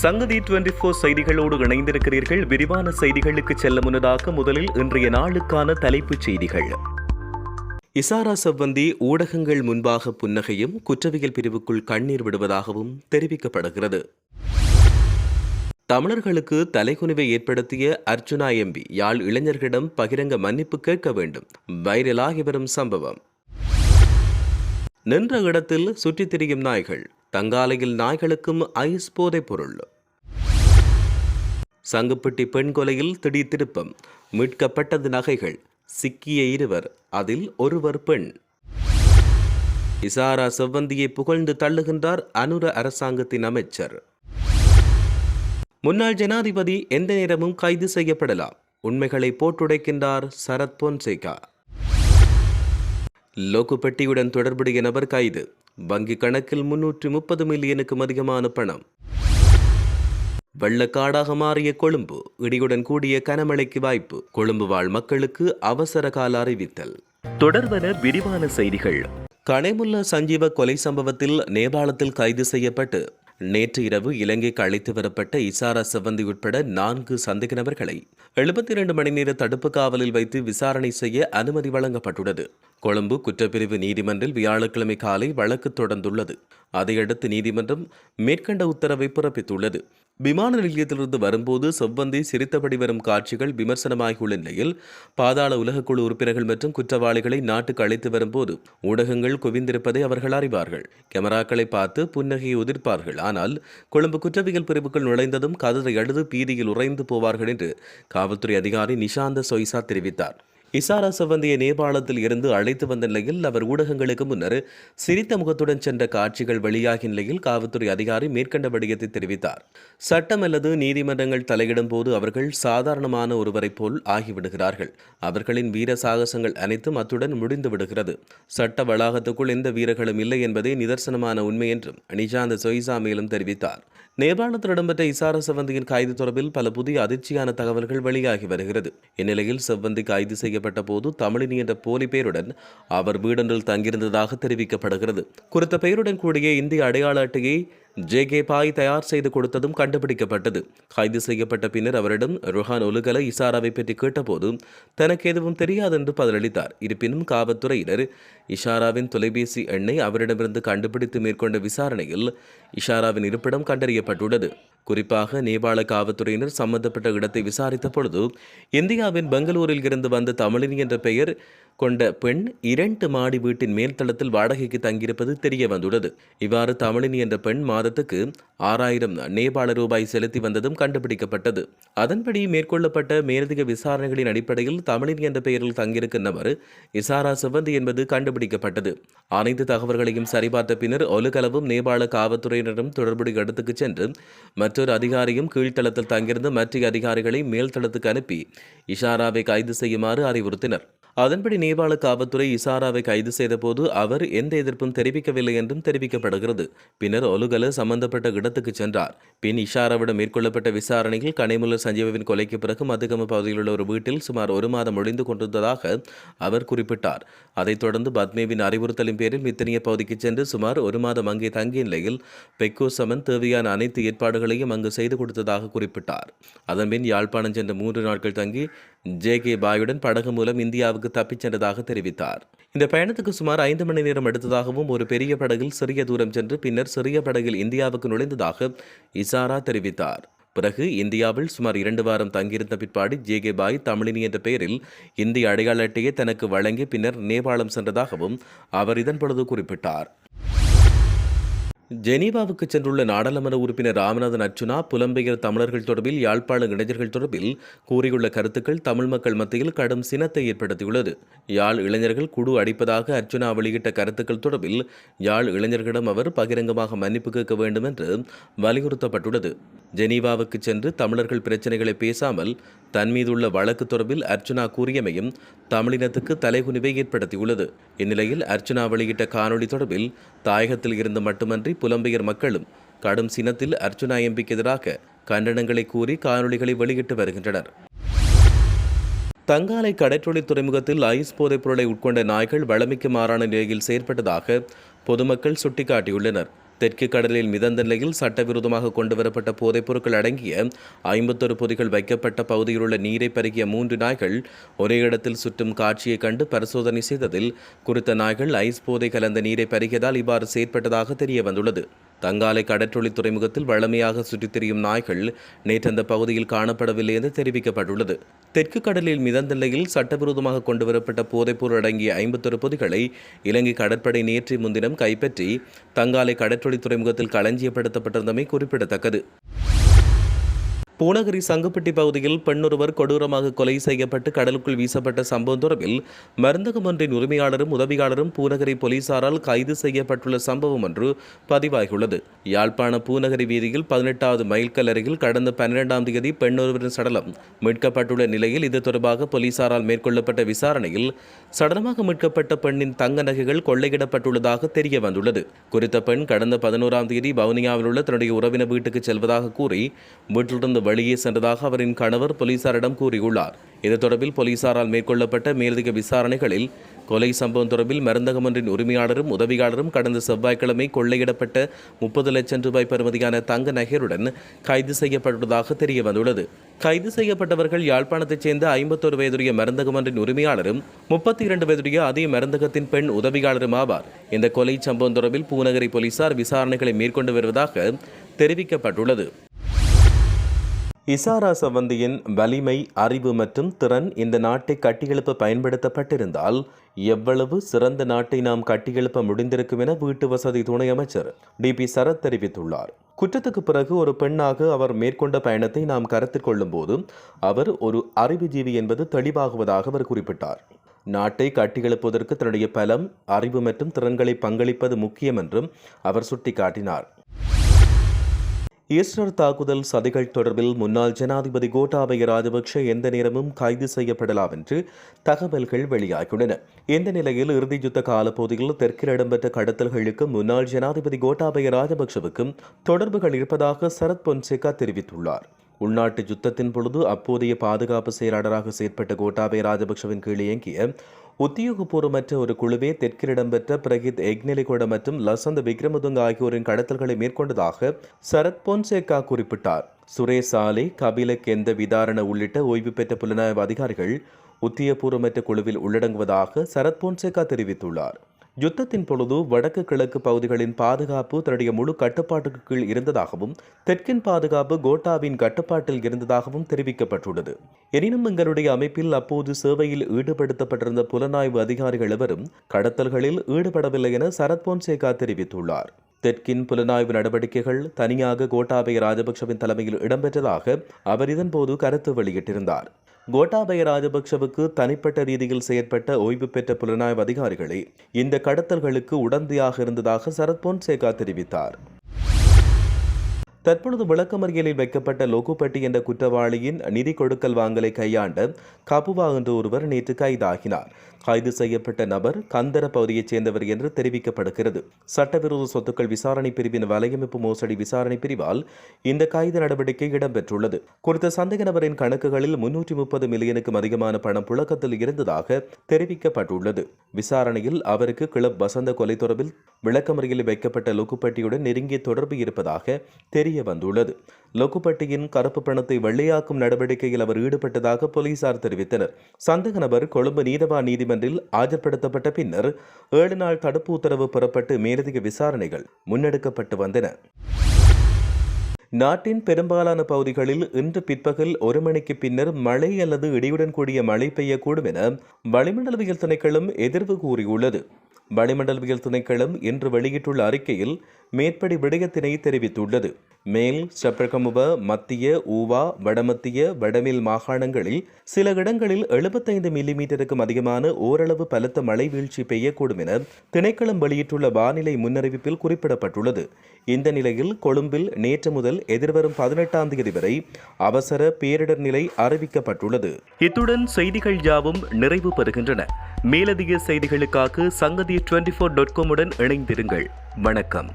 சங்கதி twenty four செய்திகளோடு இணைந்திருக்கிறீர்கள். விரிவான செய்திகளுக்கு செல்ல முன்னதாக முதலில் இன்றைய நாளுக்கான தலைப்புச் செய்திகள். இசாரா சவ்வந்தி ஊடகங்கள் முன்பாக புன்னகையும் குற்றவியல் பிரிவுக்குள் கண்ணீர் விடுவதாகவும் தெரிவிக்கப்படுகிறது. தமிழர்களுக்கு தலைகுனிவை ஏற்படுத்திய அர்ச்சுனா எம்பி யாழ் இளைஞர்களிடம் பகிரங்க மன்னிப்பு கேட்க வேண்டும். வைரலாகி வரும் சம்பவம். நின்ற இடத்தில் சுற்றித் திரியும் நாய்கள் தங்காலையில் நாய்களுக்கும் ஐஸ் போதைப் பொருள் சங்குப்பட்டி பெண் கொலையில் திடீர் திருப்பம். மீட்கப்பட்டது நகைகள். சிக்கிய இருவர் அதில் ஒருவர் பெண். இசாரா செவ்வந்தியை புகழ்ந்து தள்ளுகின்றார் அனுர அரசாங்கத்தின் அமைச்சர். முன்னாள் ஜனாதிபதி எந்த நேரமும் கைது செய்யப்படலாம். உண்மைகளை போட்டுடைக்கின்றார் சரத் பொன்சேகா. லோக்குப்பெட்டியுடன் தொடர்புடைய நபர் கைது. வங்கி கணக்கில் முன்னூற்று முப்பது மில்லியனுக்கும் அதிகமான பணம். வெள்ளக்காடாக மாறிய கொழும்பு இடியுடன் கூடிய கனமழைக்கு வாய்ப்பு கொழும்பு வாழ் மக்களுக்கு அவசர கால அறிவித்தல். தொடர்வன விரிவான செய்திகள். கனைமுல்ல சஞ்சீவ கொலை சம்பவத்தில் நேபாளத்தில் கைது செய்யப்பட்டு நேற்று இரவு இலங்கைக்கு அழைத்து வரப்பட்ட இசாரா செவ்வந்தி உட்பட நான்கு சந்தேக நபர்களை எழுபத்தி இரண்டு மணி நேர தடுப்பு காவலில் வைத்து விசாரணை செய்ய அனுமதி வழங்கப்பட்டுள்ளது. கொழும்பு குற்றப்பிரிவு நீதிமன்றில் வியாழக்கிழமை காலை வழக்கு தொடர்ந்துள்ளது. அதையடுத்து நீதிமன்றம் மேற்கண்ட உத்தரவை பிறப்பித்துள்ளது. விமான நிலையத்திலிருந்து வரும்போது செவ்வந்தி சிரித்தபடி வரும் காட்சிகள் விமர்சனமாகியுள்ள நிலையில் பாதாள உலகக்குழு உறுப்பினர்கள் மற்றும் குற்றவாளிகளை நாட்டுக்கு அழைத்து வரும்போது ஊடகங்கள் குவிந்திருப்பதை அவர்கள் அறிவார்கள். கேமராக்களை பார்த்து புன்னகையை உதிர்ப்பார்கள். ஆனால் கொழும்பு குற்றவியல் பிரிவுக்குள் நுழைந்ததும் கதரை அழுது பீதியில் உறைந்து போவார்கள் என்று காவல்துறை அதிகாரி நிஷாந்த சொய்சா தெரிவித்தார். இசாரா சவந்தியை நேபாளத்தில் இருந்து அழைத்து வந்த நிலையில் அவர் ஊடகங்களுக்கு முன்னர் சிரித்த முகத்துடன் சென்ற காட்சிகள் வெளியாகிய நிலையில் காவல்துறை அதிகாரி மேற்கண்ட வடிவத்தை தெரிவித்தார். சட்டம் அல்லது நீதிமன்றங்கள் தலையிடும் போது அவர்கள் சாதாரணமான ஒருவரைப் போல் ஆகிவிடுகிறார்கள். அவர்களின் வீர சாகசங்கள் அனைத்தும் அத்துடன் முடிந்து விடுகிறது. சட்ட வளாகத்துக்குள் எந்த வீரர்களும் இல்லை என்பதே நிதர்சனமான உண்மை என்றும் நிஜாந்த சொய்சா மேலும் தெரிவித்தார். நேபாளத்தில் இடம்பெற்ற இசார செவ்வந்தியின் கைது தொடர்பில் பல புதிய அதிர்ச்சியான தகவல்கள் வெளியாகி வருகிறது. இந்நிலையில் செவ்வந்தி கைது செய்ய செய்யப்பட்ட போது தமிழினி என்ற போலி பெயருடன் அவர் வீடொன்றில் தங்கியிருந்ததாக தெரிவிக்கப்படுகிறது. குறித்த பெயருடன் கூடிய இந்திய அடையாள அட்டையை ஜே கே பாய் தயார் செய்து கொடுத்ததும் கண்டுபிடிக்கப்பட்டது. கைது செய்யப்பட்ட பின்னர் அவரிடம் ருஹான் ஒலுகல இசாராவை பற்றி கேட்டபோது தனக்கு எதுவும் தெரியாது என்று பதிலளித்தார். இருப்பினும் காவல்துறையினர் இஷாராவின் தொலைபேசி எண்ணை அவரிடமிருந்து கண்டுபிடித்து மேற்கொண்ட விசாரணையில் இஷாராவின் இருப்பிடம் கண்டறியப்பட்டுள்ளது. குறிப்பாக நேபாள காவல்துறையினர் சம்பந்தப்பட்ட இடத்தை விசாரித்த பொழுது இந்தியாவின் பெங்களூரில் இருந்து வந்த தமிழினி என்ற பெயர் கொண்ட பெண் இரண்டு மாடி வீட்டின் மேல்தளத்தில் வாடகைக்கு தங்கியிருப்பது தெரிய வந்துள்ளது இவ்வாறு தமிழினி என்ற பெண் மாதத்துக்கு ஆறாயிரம் நேபாள ரூபாய் செலுத்தி வந்ததும் கண்டுபிடிக்கப்பட்டது. அதன்படி மேற்கொள்ளப்பட்ட மேலதிக விசாரணைகளின் அடிப்படையில் தமிழினி என்ற பெயரில் தங்கியிருக்கும் நபர் இசாரா சிவந்தி என்பது கண்டுபிடிக்கப்பட்டது. அனைத்து தகவல்களையும் சரிபார்த்த பின்னர் ஒலுகலவும் நேபாள காவல்துறையினரும் தொடர்புடைய இடத்துக்கு சென்று மற்றொரு அதிகாரியும் கீழ்த்தளத்தில் தங்கியிருந்த மற்ற அதிகாரிகளை மேல்தளத்துக்கு அனுப்பி இஷாராவை கைது செய்யுமாறு அறிவுறுத்தினர். அதன்படி நேபாள காவல்துறை இசாராவை கைது செய்தபோது அவர் எந்த எதிர்ப்பும் தெரிவிக்கவில்லை என்றும் தெரிவிக்கப்படுகிறது. பின்னர் ஒலுகல சம்பந்தப்பட்ட இடத்துக்கு சென்றார். பின் இஷாராவிடம் மேற்கொள்ளப்பட்ட விசாரணையில் கனிமுல்ல சஞ்சீவின் கொலைக்கு பிறகு மதுகம பகுதியில் உள்ள ஒரு வீட்டில் சுமார் ஒரு மாதம் ஒழிந்து கொண்டிருந்ததாக அவர் குறிப்பிட்டார். அதைத் தொடர்ந்து பத்மேவின் அறிவுறுத்தலின் பேரில் மித்தனிய பகுதிக்கு சென்று சுமார் ஒரு மாதம் அங்கே தங்கிய நிலையில் பெக்கோ சமன் தேவையான அனைத்து ஏற்பாடுகளையும் அங்கு செய்து கொடுத்ததாக குறிப்பிட்டார். அதன்பின் யாழ்ப்பாணம் சென்ற மூன்று நாட்கள் தங்கி ஜே கே பாயுடன் படகு மூலம் இந்தியாவுக்கு தப்பிச் சென்றதாக தெரிவித்தார். இந்த பயணத்துக்கு சுமார் ஐந்து மணி நேரம் எடுத்ததாகவும் ஒரு பெரிய படகில் சிறிய தூரம் சென்று பின்னர் சிறிய படகில் இந்தியாவுக்கு நுழைந்ததாக இசாரா தெரிவித்தார். பிறகு இந்தியாவில் சுமார் இரண்டு வாரம் தங்கியிருந்த பிற்பாடு ஜே கே பாய் தமிழினி என்ற பெயரில் இந்திய அடையாள அட்டையை தனக்கு வழங்கி பின்னர் நேபாளம் சென்றதாகவும் அவர் இதன் பொழுது குறிப்பிட்டார். ஜெனீவாவுக்கு சென்றுள்ள நாடாளுமன்ற உறுப்பினர் ராமநாதன் அர்ச்சுனா புலம்பெயர் தமிழர்கள் தொடர்பில் யாழ்ப்பாண இளைஞர்கள் தொடர்பில் கூறியுள்ள கருத்துக்கள் தமிழ் மக்கள் மத்தியில் கடும் சினத்தை ஏற்படுத்தியுள்ளது. யாழ் இளைஞர்கள் குழு அடிப்பதாக அர்ச்சுனா வெளியிட்ட கருத்துக்கள் தொடர்பில் யாழ் இளைஞர்களிடம் அவர் பகிரங்கமாக மன்னிப்பு கேட்க வேண்டும் என்று வலியுறுத்தப்பட்டுள்ளது. ஜெனீவாவுக்கு சென்று தமிழர்கள் பிரச்சனைகளை பேசாமல் தன் மீதுள்ள வழக்கு தொடர்பில் அர்ச்சுனா கூறியமையும் தமிழினத்துக்கு தலைகுனிவை ஏற்படுத்தியுள்ளது. இந்நிலையில் அர்ச்சுனா வெளியிட்ட காணொளி தொடர்பில் தாயகத்தில் இருந்து மட்டுமன்றி புலம்பெயர் மக்களும் கடும் சினத்தில் அர்ச்சுனா எம்பிக்கு எதிராக கண்டனங்களை கூறி காணொளிகளை வெளியிட்டு வருகின்றனர். தங்காலை கடற்றொழில் துறைமுகத்தில் ஐஸ் போதைப் பொருளை உட்கொண்ட நாய்கள் வளமைக்கு மாறான நிலையில் செயற்பட்டதாக பொதுமக்கள் சுட்டிக்காட்டியுள்ளனர். தெற்கு கடலில் மிதந்த நிலையில் சட்டவிரோதமாக கொண்டுவரப்பட்ட போதைப் பொருட்கள் அடங்கிய ஐம்பத்தொரு பொதிகள் வைக்கப்பட்ட பகுதியில் உள்ள நீரை பருகிய மூன்று நாய்கள் ஒரே இடத்தில் சுற்றும் காட்சியை கண்டு பரிசோதனை செய்ததில் குறித்த நாய்கள் ஐஸ் போதை கலந்த நீரை பருகியதால் இவ்வாறு செயற்பட்டதாக தெரிய வந்துள்ளது தங்காலை கடற்றொழி துறைமுகத்தில் வழமையாக சுற்றித் திரியும் நாய்கள் நேற்று அந்த பகுதியில் காணப்படவில்லை என்று தெரிவிக்கப்பட்டுள்ளது. தெற்கு கடலில் மிதந்த நிலையில் சட்டவிரோதமாக கொண்டுவரப்பட்ட போதைப்பொருள் அடங்கிய ஐம்பத்தொரு பொதிகளை இலங்கை கடற்படை நேற்று முன்தினம் கைப்பற்றி தங்காலை கடற்றொழி துறைமுகத்தில் களஞ்சியப்படுத்தப்பட்டிருந்தமை குறிப்பிடத்தக்கது. பூனகிரி சங்குப்பட்டி பகுதியில் பெண்ணொருவர் கொடூரமாக கொலை செய்யப்பட்டு கடலுக்குள் வீசப்பட்ட சம்பவம் தொடர்பில் மருந்தகம் ஒன்றின் உரிமையாளரும் உதவியாளரும் பூநகரி போலீசாரால் கைது செய்யப்பட்டுள்ள சம்பவம் ஒன்று பதிவாகியுள்ளது. யாழ்ப்பாண பூநகரி வீதியில் பதினெட்டாவது மைல்கல் அருகில் கடந்த பன்னிரெண்டாம் தேதி பெண்ணொருவரின் சடலம் மீட்கப்பட்டுள்ள நிலையில் இது தொடர்பாக போலீசாரால் மேற்கொள்ளப்பட்ட விசாரணையில் சடலமாக மீட்கப்பட்ட பெண்ணின் தங்க நகைகள் கொள்ளையிடப்பட்டுள்ளதாக தெரிய வந்துள்ளது குறித்த பெண் கடந்த பதினோராம் தேதி வவுனியாவில் உள்ள தன்னுடைய உறவினர் வீட்டுக்கு செல்வதாக கூறி வீட்டிலிருந்து வெளியே சென்றதாக அவரின் கணவர் போலீசாரிடம் கூறியுள்ளார். இது தொடர்பில் போலீசாரால் மேற்கொள்ளப்பட்ட மேலதிக விசாரணைகளில் கொலை சம்பவம் தொடர்பில் மருந்தகம் ஒன்றின் உரிமையாளரும் உதவியாளரும் கடந்த செவ்வாய்க்கிழமை கொள்ளையிடப்பட்ட முப்பது லட்சம் ரூபாய் பெறுமதியான தங்க நகருடன் கைது செய்யப்பட்டுள்ளதாக தெரிய வந்துள்ளது கைது செய்யப்பட்டவர்கள் யாழ்ப்பாணத்தைச் சேர்ந்த ஐம்பத்தொரு வயதுடைய மருந்தகம் ஒன்றின் உரிமையாளரும் முப்பத்தி இரண்டு வயதுடைய அதே மருந்தகத்தின் பெண் உதவியாளரும் ஆவார். இந்த கொலை சம்பவம் தொடர்பில் பூநகரி போலீசார் விசாரணைகளை மேற்கொண்டு வருவதாக தெரிவிக்கப்பட்டுள்ளது. இசாரா சவந்தியின் வலிமை அறிவு மற்றும் திறன் இந்த நாட்டை கட்டியெழுப்ப பயன்படுத்தப்பட்டிருந்தால் எவ்வளவு சிறந்த நாட்டை நாம் கட்டியெழுப்ப முடிந்திருக்கும் என வீட்டு வசதி துணை அமைச்சர் டி பி சரத் தெரிவித்துள்ளார். குற்றத்துக்கு பிறகு ஒரு பெண்ணாக அவர் மேற்கொண்ட பயணத்தை நாம் கருத்தில் கொள்ளும்போது அவர் ஒரு அறிவுஜீவி என்பது தெளிவாகுவதாக அவர் குறிப்பிட்டார். நாட்டை கட்டியெழுப்புவதற்கு தன்னுடைய பலம் அறிவு மற்றும் திறன்களை பங்களிப்பது முக்கியம் என்றும் அவர் சுட்டிக்காட்டினார். ஈஸ்டர் தாக்குதல் சதிகள் தொடர்பில் முன்னாள் ஜனாதிபதி கோட்டாபய ராஜபக்ஷ எந்த நேரமும் கைது செய்யப்படலாம் என்று தகவல்கள் வெளியாகியுள்ளன. இந்த நிலையில் இறுதி யுத்த காலப்பகுதியில் தெற்கில் இடம்பெற்ற கடத்தல்களுக்கு முன்னாள் ஜனாதிபதி கோட்டாபய ராஜபக்ஷவுக்கும் தொடர்புகள் இருப்பதாக சரத் பொன்சேகா தெரிவித்துள்ளார். உள்நாட்டு யுத்தத்தின் பொழுது அப்போதைய பாதுகாப்பு செயலாளராக செயற்பட்ட கோட்டாபய ராஜபக்ஷவின் கீழ் இயங்கிய உத்தியோகபூர்வமற்ற ஒரு குழுவே தெற்கில் இடம்பெற்ற பிரகித் எக்னெலிகொட மற்றும் லசந்த விக்ரமதுங்க ஆகியோரின் கடத்தல்களை மேற்கொண்டதாக சரத் பொன்சேகா குறிப்பிட்டார். சுரேஷ் ஆலை கபிலக் எந்த விதாரண உள்ளிட்ட ஓய்வு பெற்ற புலனாய்வு அதிகாரிகள் உத்தியபூர்வமற்ற குழுவில் உள்ளடங்குவதாக சரத் பொன்சேகா தெரிவித்துள்ளார். யுத்தத்தின் பொழுது வடக்கு கிழக்கு பகுதிகளின் பாதுகாப்பு தன்னுடைய முழு கட்டுப்பாட்டுக்கு கீழ் இருந்ததாகவும் தெற்கின் பாதுகாப்பு கோட்டாவின் கட்டுப்பாட்டில் இருந்ததாகவும் தெரிவிக்கப்பட்டுள்ளது. எனினும் எங்களுடைய அமைப்பில் அப்போது சேவையில் ஈடுபடுத்தப்பட்டிருந்த புலனாய்வு அதிகாரிகள் எவரும் கடத்தல்களில் ஈடுபடவில்லை என சரத் பொன்சேகா தெரிவித்துள்ளார். தெற்கின் புலனாய்வு நடவடிக்கைகள் தனியாக கோட்டாபய ராஜபக்சவின் தலைமையில் இடம்பெற்றதாக அவர் இதன்போது கருத்து வெளியிட்டிருந்தார். கோட்டாபய ராஜபக்சவுக்கு தனிப்பட்ட ரீதியில் செயற்பட்ட ஓய்வு பெற்ற புலனாய்வு அதிகாரிகளே இந்த கடத்தல்களுக்கு உடந்தையாக இருந்ததாக சரத் பொன்சேகா தெரிவித்தார். தற்பொழுது விளக்கமறியலில் வைக்கப்பட்ட லோகுபட்டி என்ற குற்றவாளியின் நிதி கொடுக்கல் வாங்கலை கையாண்ட கபுவா என்ற ஒருவர் நேற்று கைதாகினார். கைது செய்யப்பட்ட நபர் கந்தர பகுதியைச் சேர்ந்தவர் என்று தெரிவிக்கப்படுகிறது. சட்டவிரோத சொத்துக்கள் விசாரணை பிரிவின் வலையமைப்பு மோசடி விசாரணை பிரிவால் இந்த கைது நடவடிக்கை இடம்பெற்றுள்ளது. குறித்த சந்தேக நபரின் கணக்குகளில் முன்னூற்றி முப்பது மில்லியனுக்கும் அதிகமான பணம் புழக்கத்தில் இருந்ததாக தெரிவிக்கப்பட்டுள்ளது. விசாரணையில் அவருக்கு கிளப் வசந்த கொலை தொடர்பில் விளக்கமறியலில் வைக்கப்பட்ட லுக்குப்பட்டியுடன் நெருங்கிய தொடர்பு இருப்பதாக தெரிய தெரிய வந்துள்ளது. லொக்குப்பட்டியின் கருப்பு பணத்தை வெள்ளையாக்கும் நடவடிக்கையில் அவர் ஈடுபட்டதாக போலீசார் தெரிவித்தனர். சந்தேக நபர் கொழும்பு நீதவா நீதிமன்றில் ஆஜர்படுத்தப்பட்ட பின்னர் ஏழு நாள் தடுப்பு உத்தரவு பெறப்பட்டு மேலதிக விசாரணைகள் முன்னெடுக்கப்பட்டு வந்தன. நாட்டின் பெரும்பாலான பகுதிகளில் இன்று பிற்பகல் ஒரு மணிக்கு பின்னர் மழை அல்லது இடியுடன் கூடிய மழை பெய்யக்கூடும் என வளிமண்டலவியல் திணைக்களம் எதிர்வு கூறியுள்ளது. வளிமண்டலவியல் திணைக்களம் இன்று வெளியிட்டுள்ள அறிக்கையில் மேற்படி விடயத்தினை தெரிவித்துள்ளது. மேல் சப்ரகமுப மத்திய ஊவா வடமத்திய வடமேல் மாகாணங்களில் சில இடங்களில் எழுபத்தைந்து மில்லிமீட்டருக்கும் அதிகமான ஓரளவு பலத்த மழை வீழ்ச்சி பெய்யக்கூடும் என திணைக்களம் வெளியிட்டுள்ள வானிலை முன்னறிவிப்பில் குறிப்பிடப்பட்டுள்ளது. இந்த நிலையில் கொழும்பில் நேற்று முதல் எதிர்வரும் பதினெட்டாம் தேதி வரை அவசர பேரிடர் நிலை அறிவிக்கப்பட்டுள்ளது. இத்துடன் செய்திகள் யாவும் நிறைவு பெறுகின்றன. மேலதிக செய்திகளுக்காக சங்கதி டுவெண்டி ஃபோர் டாட் காமுடன் இணைந்திருங்கள். வணக்கம்.